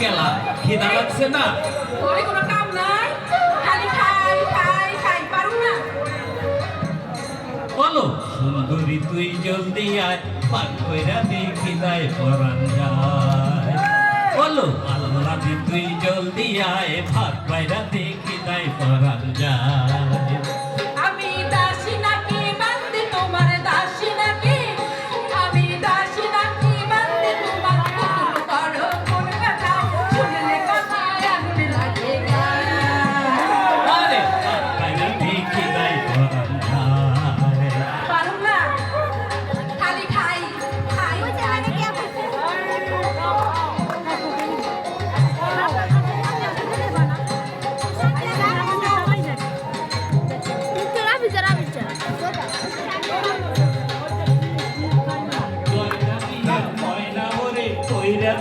কেলা খিদা লাগছে না? বলো। সুন্দরী তুই জলদি আয় পান কইরা দেখি দায় পরান যায়। বলো। আল্লাহ তুই জলদি আয় ভাত পাইরা দেখি দায় পরান যায়।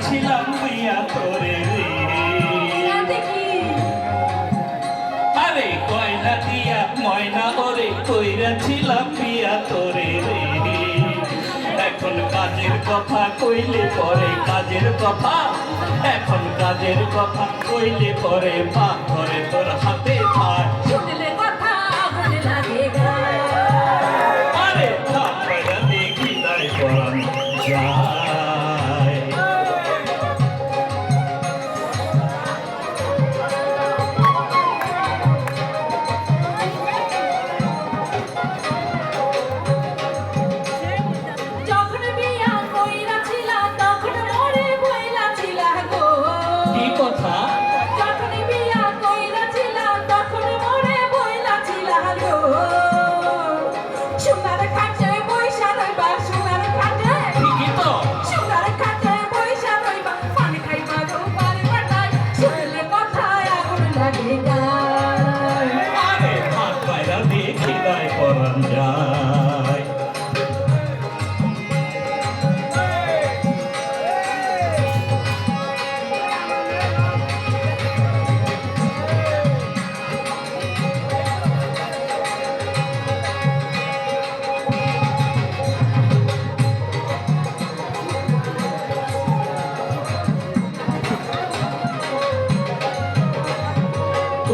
ছিলাম হইয়া তোরে আরে কয়না দিয়া ময়না ওরে কইরা ছিলাম বিয়া তোরে রে। এখন কাজের কথা কইলে পরে কাজের কথা। এখন কাজের কথা কইলে পরে পা ধরে তোর হাতে থাক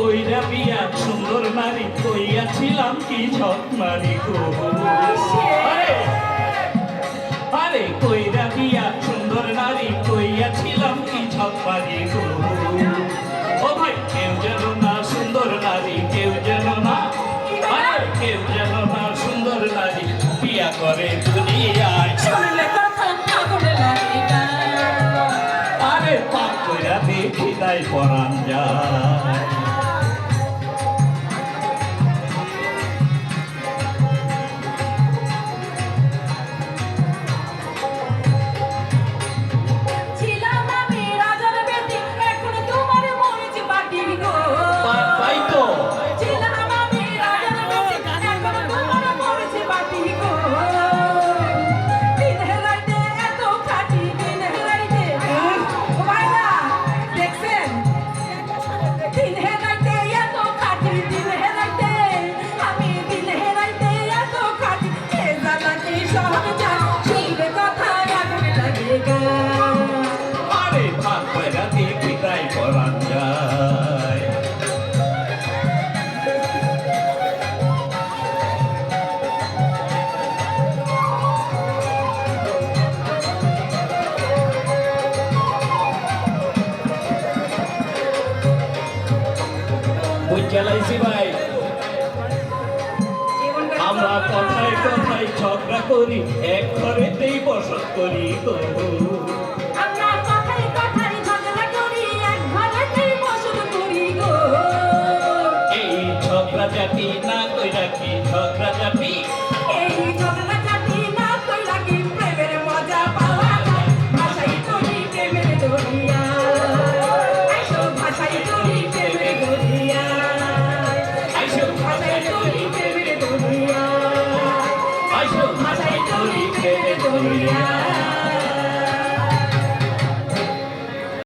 কইরা বিয়া সুন্দর নারী কইয়াছিলাম কি ঝক মারি গো। আরে আরে কইরা বিয়া সুন্দর নারী কইয়াছিলাম কি ঝক মারি গো। ও ভাই কেউ যেন না সুন্দর নারী কেউ যেন না আরে কেউ যেন না সুন্দর নারী বিয়া করে দুনিয়ায়। আরে পাপ কইরা দেখি তাই পরান যায়। বুঝ চালাইছি ভাই। আমরা কথায় কথায় ঝগড়া করি এক ঘরেতেই বসত করি এই ঝগড়া জাতি না কই রাখি ঝগড়া জাতি? Yeah.